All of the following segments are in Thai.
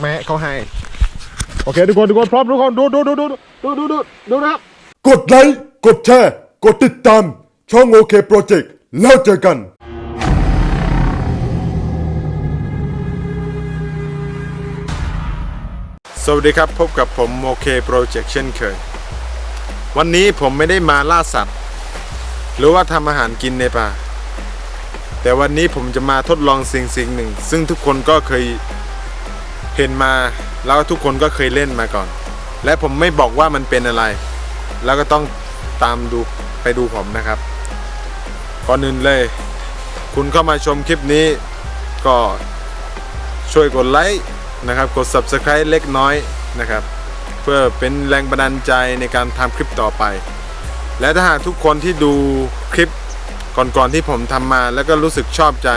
แม้เขาให้ โอเคทุกคนทุกคนพร้อมทุกคนดูดูดูดูดูดูดูดูนะครับ กดไลค์กดแชร์ กดติดตาม ช่องโอเคโปรเจกต์แล้วเจอกันสวัสดีครับ พบกับผมโอเคโปรเจกต์เช่นเคย วันนี้ผมไม่ได้มาล่าสัตว์ หรือว่าทำอาหารกินในป่า แต่วันนี้ผมจะมาทดลองสิ่งสิ่งหนึ่ง ซึ่งทุกคนก็เคย เห็นมาแล้วทุกคนก็เคยเล่นมาก่อน และผมไม่บอกว่ามันเป็นอะไร แล้วก็ต้องตามดูไปดูผมนะครับก่อนอื่นเลย คุณเข้ามาชมคลิปนี้ ก็ช่วยกดไลค์นะครับกด Subscribe เล็กน้อยนะครับ เพื่อเป็นแรงบันดาลใจในการทำคลิปต่อไป และถ้าหากทุกคนที่ดูคลิปก่อนๆที่ผมทำมาแล้วก็รู้สึกชอบใจ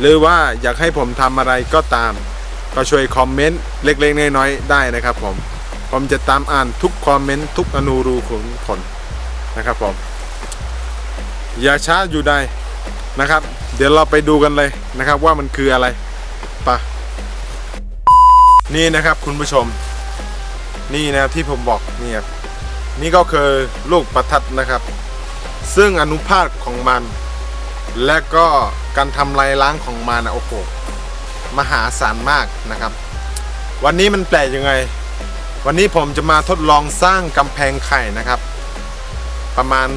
หรือว่าอยากให้ผมทำอะไรก็ตาม ก็ช่วยคอมเมนต์เล็กๆน้อยๆได้นะครับผม ผมจะตามอ่านทุกคอมเมนต์ทุกอนูรูขุนผลนะครับผม อย่าช้าอยู่ใดนะครับ เดี๋ยวเราไปดูกันเลยนะครับว่ามันคืออะไรปะนี่นะครับคุณผู้ชม นี่นะที่ผมบอกนี่ครับนี่ก็คือลูกประทัดนะครับ ซึ่งอนุภาคของมัน และก็การทำลายล้างของมันนะโอ้โห มหาศาลมากนะครับ วันนี้มันแปลกยังไง วันนี้ผมจะมาทดลองสร้างกำแพงไข่นะครับ ประมาณ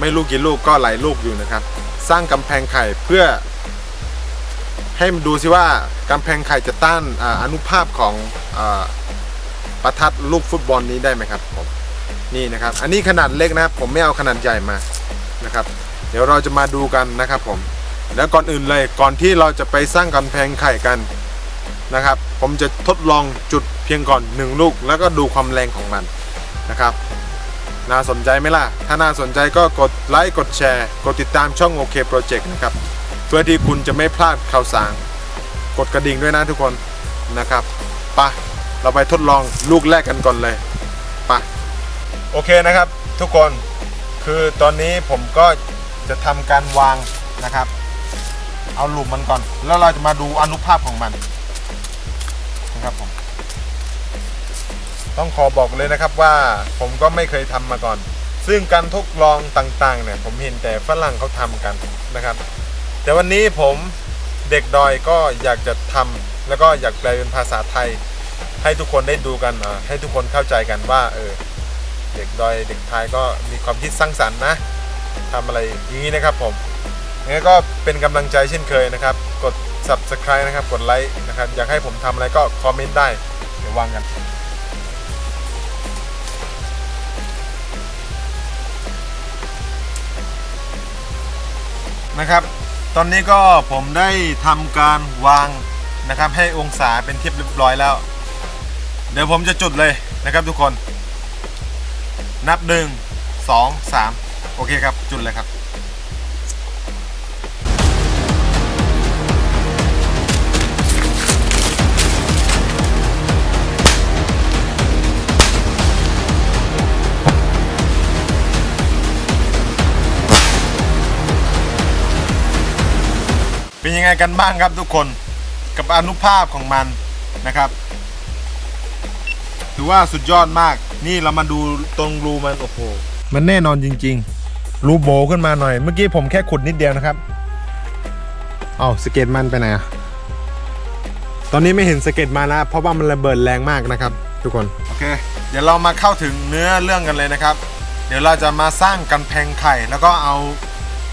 ไม่รู้กี่ลูกก็หลายลูกอยู่นะครับ สร้างกำแพงไข่เพื่อ ให้มันดูสิว่ากำแพงไข่จะต้านออนุภาพของอประทัดลูกฟุตบอลนี้ได้ไหมครับผมนี่นะครับ อันนี้ขนาดเล็กนะครับ ผมไม่เอาขนาดใหญ่มานะครับ เดี๋ยวเราจะมาดูกันนะครับผม แล้วก่อนอื่นเลยก่อนที่เราจะไปสร้างกำแพงไข่กันนะครับ ผมจะทดลองจุดเพียงก่อนหนึ่งลูก แล้วก็ดูความแรงของมันนะครับ น่าสนใจไหมล่ะ ถ้าน่าสนใจก็กดไลค์กดแชร์ กดติดตามช่องโอเคโปรเจกต์นะครับ เพื่อที่คุณจะไม่พลาดข่าวสาร กดกระดิ่งด้วยนะทุกคนนะครับไปะเราไปทดลองลูกแรกกันก่อนเลยไปะโอเคนะครับ ทุกคนคือตอนนี้ผมก็จะทำการวางนะครับ เอาหลุมมันก่อน แล้วเราจะมาดูอนุภาพของมันนะครับผมต้องขอบอกเลยนะครับว่าผมก็ไม่เคยทำมาก่อน ซึ่งการทดลองต่างๆเนี่ยผมเห็นแต่ฝรั่งเขาทำกันนะครับ แต่วันนี้ผมเด็กดอยก็อยากจะทำแล้วก็อยากแปลเป็นภาษาไทย ให้ทุกคนได้ดูกันอ่าให้ทุกคนเข้าใจกันว่าเออเด็กดอยเด็กไทยก็มีความคิดสร้างสรรค์นะทำอะไรอย่างนี้นะครับผม งั้นก็เป็นกำลังใจเช่นเคยนะครับ กด subscribe นะครับ กดไลค์นะครับ อยากให้ผมทำอะไรก็คอมเมนต์ได้ เดี๋ยววางกันนะครับ ตอนนี้ก็ผมได้ทำการวางนะครับ ให้องศาเป็นเทียบเรียบร้อยแล้ว เดี๋ยวผมจะจุดเลยนะครับทุกคน นับหนึ่งสองสามโอเคครับ จุดเลยครับ เป็นยังไงกันบ้างครับทุกคนกับอนุภาพของมันนะครับ ถือว่าสุดยอดมาก นี่เรามาดูตรงรูมันโอ้โหมันแน่นอนจริง ๆ รูโบขึ้นมาหน่อย เมื่อกี้ผมแค่ขุดนิดเดียวนะครับเอาสเก็ตมันไปไหนอะตอนนี้ไม่เห็นสเก็ตมาแล้วเพราะว่ามันระเบิดแรงมากนะครับ ทุกคนโอเค เดี๋ยวเรามาเข้าถึงเนื้อเรื่องกันเลยนะครับ เดี๋ยวเราจะมาสร้างกันแพงไข่ แล้วก็เอา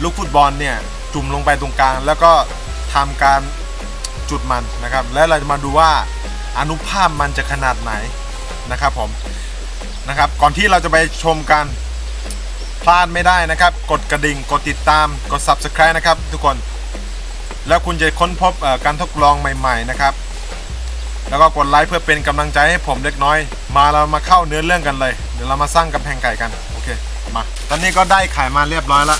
ลูกฟุตบอลเนี่ย จุ่มลงไปตรงกลาง แล้วก็ทำการจุดมันนะครับ แล้วเราจะมาดูว่าอนุภาพมันจะขนาดไหนนะครับผมนะครับ ก่อนที่เราจะไปชมกันพลาดไม่ได้นะครับ กดกระดิ่ง กดติดตาม กด subscribe นะครับ ทุกคน แล้วคุณจะค้นพบการทดลองใหม่ ๆ นะครับ แล้วก็กดไลค์เพื่อเป็นกำลังใจให้ผมเล็กน้อย มาเรามาเข้าเนื้อเรื่องกันเลย เดี๋ยวเรามาสร้างกำแพงไก่กัน โอเค มา ตอนนี้ก็ได้ไข่มาเรียบร้อยแล้ว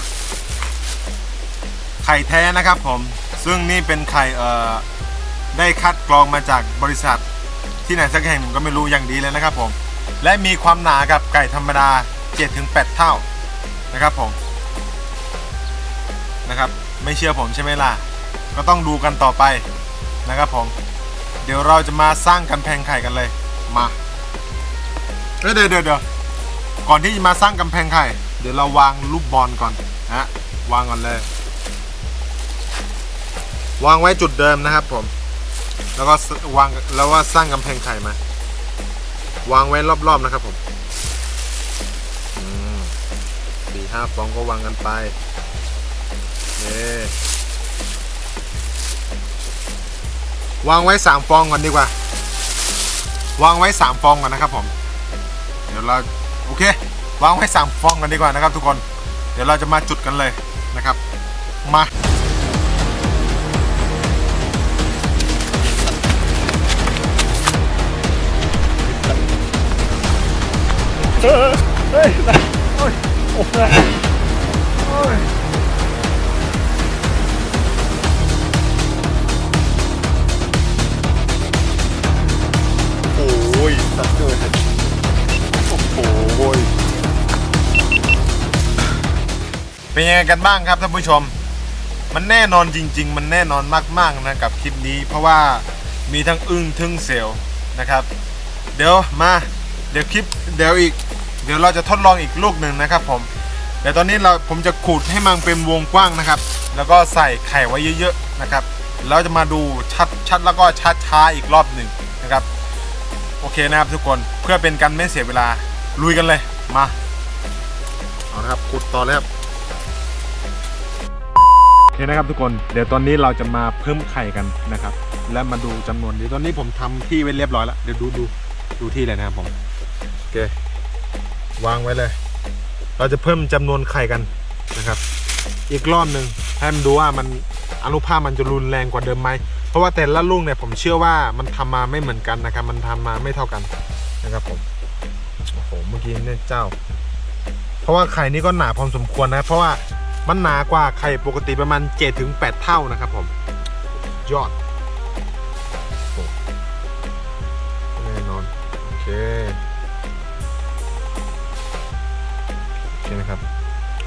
ไข่แท้นะครับผม ซึ่งนี่เป็นไข่เอ่อได้คัดกรองมาจากบริษัท ที่ไหนสักแห่งหนึ่งก็ไม่รู้อย่างดีเลยนะครับผม และมีความหนากับไก่ธรรมดา 7-8 เท่านะครับผมนะครับ ไม่เชื่อผมใช่ไหมล่ะ ก็ต้องดูกันต่อไปนะครับผม เดี๋ยวเราจะมาสร้างกำแพงไข่กันเลย มาเอ้ยเดี๋ยวเดี๋ยวเดี๋ยวก่อนที่จะมาสร้างกำแพงไข่ เดี๋ยวเราวางลูกบอลก่อนนะวางก่อนเลย วางไว้จุดเดิมนะครับผม แล้วก็วางแล้วว่าสร้างกำแพงไข่มา วางไว้รอบๆนะครับผมสี่ห้าฟองก็วางกันไปเย้วางไว้สามฟองก่อนดีกว่า วางไว้สามฟองก่อนนะครับผม เดี๋ยวเราโอเค วางไว้สามฟองกันดีกว่านะครับ ทุกคน เดี๋ยวเราจะมาจุดกันเลยนะครับ มา โอ้ยสัตว์เกิดโอ้โหเป็นยังไงกันบ้างครับท่านผู้ชม มันแน่นอนจริง ๆ มันแน่นอนมากๆนะกับคลิปนี้ เพราะว่ามีทั้งอึ้งทึ่งเซลนะครับ เดี๋ยวมา เดี๋ยวคลิปเดี๋ยวอีก เดี๋ยวเราจะทดลองอีกลูกหนึ่งนะครับผมเดี๋ยวตอนนี้เราผมจะขูดให้มันเป็นวงกว้างนะครับ แล้วก็ใส่ไข่ไว้เยอะๆนะครับแล้วจะมาดูชัดชัดแล้วก็ชัดช้าอีกรอบหนึ่งนะครับ โอเคนะครับทุกคนเพื่อเป็นการไม่เสียเวลาลุยกันเลยมาเอาละครับขุดต่อเลยครับโอเคนะครับทุกคนเดี๋ยวตอนนี้เราจะมาเพิ่มไข่กันนะครับ และมาดูจำนวนเดี๋ยวตอนนี้ผมทำที่ไว้เรียบร้อยแล้วเดี๋ยวดูดูดูที่เลยนะครับผมโอเค วางไว้เลย เราจะเพิ่มจำนวนไข่กันนะครับ อีกรอบหนึ่งให้มันดูว่ามันอนุภาคมันจะรุนแรงกว่าเดิมไหมเพราะว่าแต่ละลูกเนี่ยผมเชื่อว่ามันทำมาไม่เหมือนกันนะครับ มันทำมาไม่เท่ากันนะครับผมโอ้โหเมื่อกี้เนี่ยเจ้า เพราะว่าไข่นี่ก็หนาพอสมควรนะ เพราะว่ามันหนากว่าไข่ปกติประมาณ7ถึง8เท่านะครับผมยอดแน่นอนโอเค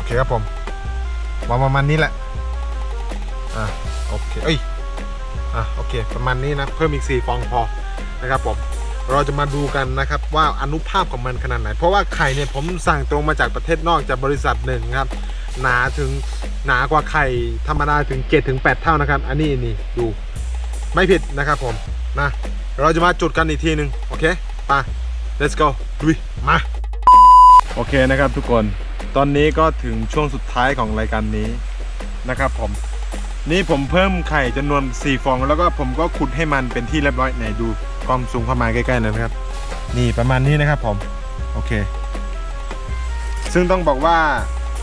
เคครับผมวาประมาณนี้แหละ อะโอเคเอ้ยอะโอเค ประมาณนี้นะ เพิ่มอีก 4 ฟองพอนะครับผมเราจะมาดูกันนะครับว่าอนุภาพของมันขนาดไหน เพราะว่าไข่เนี่ยผมสั่งตรงมาจากประเทศนอกจากบริษัทหนึ่งครับ หนาถึงหนากว่าไข่ธรรมดาถึง7ถึง8เท่านะครับ อันนี้นี่ดูไม่ผิดนะครับผมนะเราจะมาจุดกันอีกทีหนึ่งโอเคไป let's go ลุยมา โอเคนะครับทุกคน ตอนนี้ก็ถึงช่วงสุดท้ายของรายการนี้นะครับผม นี่ผมเพิ่มไข่จำนวน 4 ฟอง แล้วก็ผมก็ขุดให้มันเป็นที่เรียบร้อยไหนดูความสูงเข้ามาใกล้ๆหน่อยนะครับ นี่ประมาณนี้นะครับผม โอเค ซึ่งต้องบอกว่า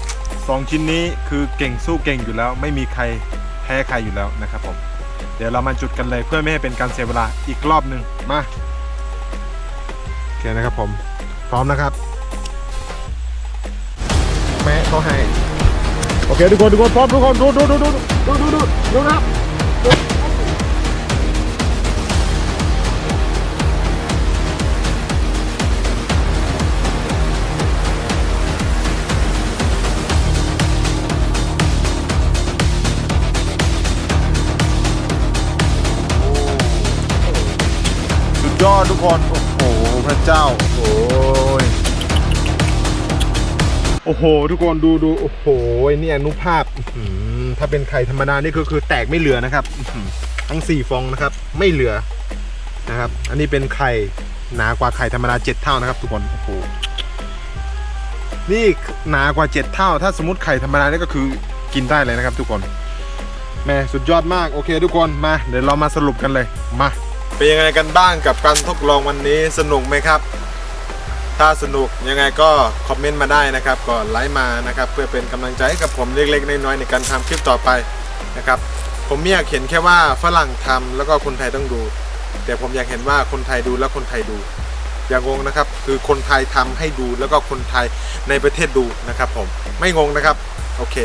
2 ชิ้นนี้คือเก่งสู้เก่งอยู่แล้ว ไม่มีใครแพ้ใครอยู่แล้วนะครับผม เดี๋ยวเรามาจุดกันเลยเพื่อไม่ให้เป็นการเสียเวลาอีกรอบหนึ่งมาโอเคนะครับผม พร้อมนะครับ แม่เขาให้ โอเคทุกคนทุกคนพร้อมทุกคนดูดูดูดูดูดูดูดูนะครับสุดยอดทุกคน โอ้โห พระเจ้า โอ้ย โอ้โห ทุกคนดูดูโอ้โหนี่อนุภาพถ้าเป็นไข่ธรรมดานี่คือคือแตกไม่เหลือนะครับทั้ง4ฟองนะครับ ไม่เหลือนะครับ อันนี้เป็นไข่หนากว่าไข่ธรรมดา7เท่านะครับ ทุกคนโอ้โหนี่หนากว่า7เท่า ถ้าสมมติไข่ธรรมดานี่ก็คือกินได้เลยนะครับ ทุกคนแม่สุดยอดมากโอเค ทุกคนมา เดี๋ยวเรามาสรุปกันเลยมาเป็นยังไงกันบ้างกับการทดลองวันนี้สนุกไหมครับ ถ้าสนุกยังไงก็คอมเมนต์มาได้นะครับก็ไลค์มานะครับเพื่อเป็นกำลังใจให้กับผมเล็กๆน้อยๆในการทำคลิปต่อไปนะครับผมไม่อยากเห็นแค่ว่าฝรั่งทำแล้วก็คนไทยต้องดู แต่ผมอยากเห็นว่าคนไทยดูแล้วคนไทยดู อย่างงงนะครับคือคนไทยทำให้ดูแล้วก็คนไทยในประเทศดูนะครับผมไม่งงนะครับโอเค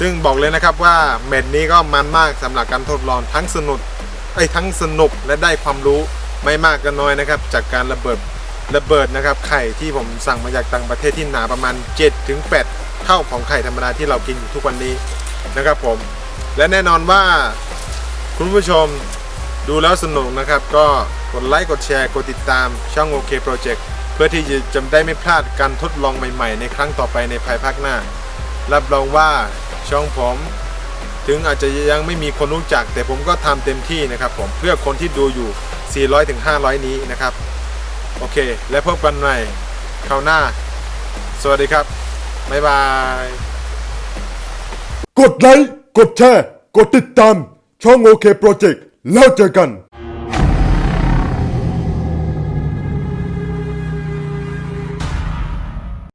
ซึ่งบอกเลยนะครับว่าแมตช์นี้ก็มันมากสำหรับการทดลองทั้งสนุกไอ้ทั้งสนุกและได้ความรู้ไม่มากก็น้อยนะครับ จากการระเบิด ระเบิดนะครับไข่ที่ผมสั่งมาจากต่างประเทศที่หนาประมาณ7ถึง8เท่าของไข่ธรรมดาที่เรากินอยู่ทุกวันนี้นะครับผม และแน่นอนว่าคุณผู้ชมดูแล้วสนุกนะครับ ก็กดไลค์กดแชร์กดติดตามช่องโอเคโปรเจกต์เพื่อที่จะจำได้ไม่พลาดการทดลองใหม่ ๆ ในครั้งต่อไปในภายภาคหน้า รับรองว่าช่องผมถึงอาจจะยังไม่มีคนรู้จัก แต่ผมก็ทำเต็มที่นะครับผมเพื่อคนที่ดูอยู่ 400-500ถึง500นี้นะครับ โอเค และพบกันใหม่คราวหน้า สวัสดีครับ บ๊ายบาย กดไลค์ กดแชร์ กดติดตาม ช่องโอเคโปรเจกต์แล้วเจอกัน